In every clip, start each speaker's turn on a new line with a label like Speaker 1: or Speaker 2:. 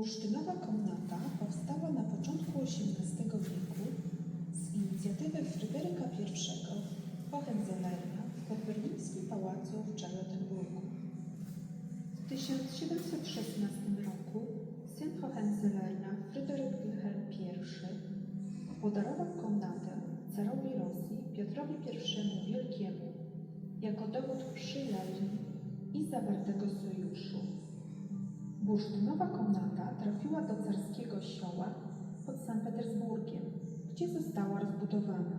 Speaker 1: Bursztynowa komnata powstała na początku XVIII wieku z inicjatywy Fryderyka I Hohenzollerna w podberlińskim pałacu w Charlottenburgu. W 1716 roku syn Hohenzollerna Fryderyk Wilhelm I podarował komnatę carowi Rosji Piotrowi I Wielkiemu jako dowód przyjaźni i zawartego sojuszu. Bursztynowa komnata trafiła do carskiego sioła pod St. Petersburgiem, gdzie została rozbudowana.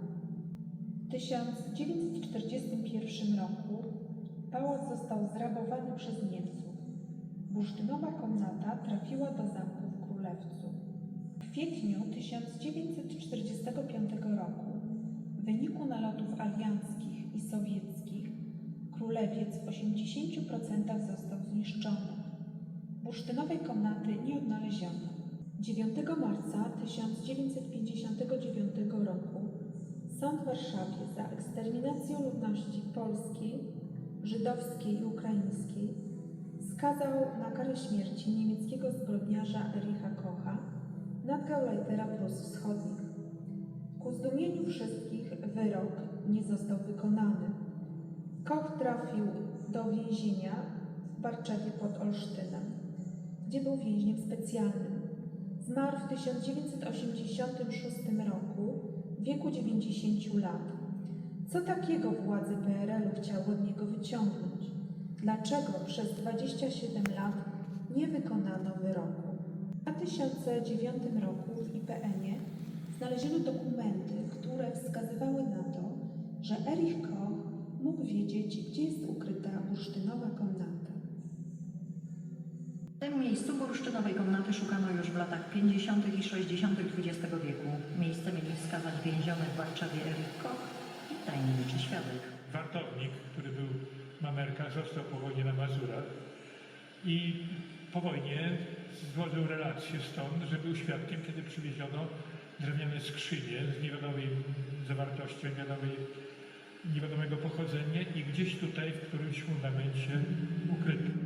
Speaker 1: W 1941 roku pałac został zrabowany przez Niemców. Bursztynowa komnata trafiła do zamku w Królewcu. W kwietniu 1945 roku w wyniku nalotów alianckich i sowieckich królewiec w 80% został zniszczony. Bursztynowej komnaty nie odnaleziono. 9 marca 1959 roku sąd w Warszawie za eksterminację ludności polskiej, żydowskiej i ukraińskiej skazał na karę śmierci niemieckiego zbrodniarza Ericha Kocha, nadgauleitera Prus Wschodnich. Ku zdumieniu wszystkich wyrok nie został wykonany. Koch trafił do więzienia w Barczewie pod Olsztynem, gdzie był więźniem specjalnym. Zmarł w 1986 roku w wieku 90 lat. Co takiego władze PRL-u chciały od niego wyciągnąć? Dlaczego przez 27 lat nie wykonano wyroku? W 2009 roku w IPN-ie znaleziono dokumenty, które
Speaker 2: miejscu bursztynowej komnaty szukano już w latach 50. i 60. XX wieku. Miejsce mieli wskazać więziony w Warszawie Erik Koch i tajemniczy świadek.
Speaker 3: wartownik, który był mamerka, został po wojnie na Mazurach i po wojnie złożył relację stąd, że był świadkiem, kiedy przywieziono drewniane skrzynie z niewiadomej zawartością, niewiadomej, niewiadomego pochodzenia i gdzieś tutaj w którymś fundamencie ukryto.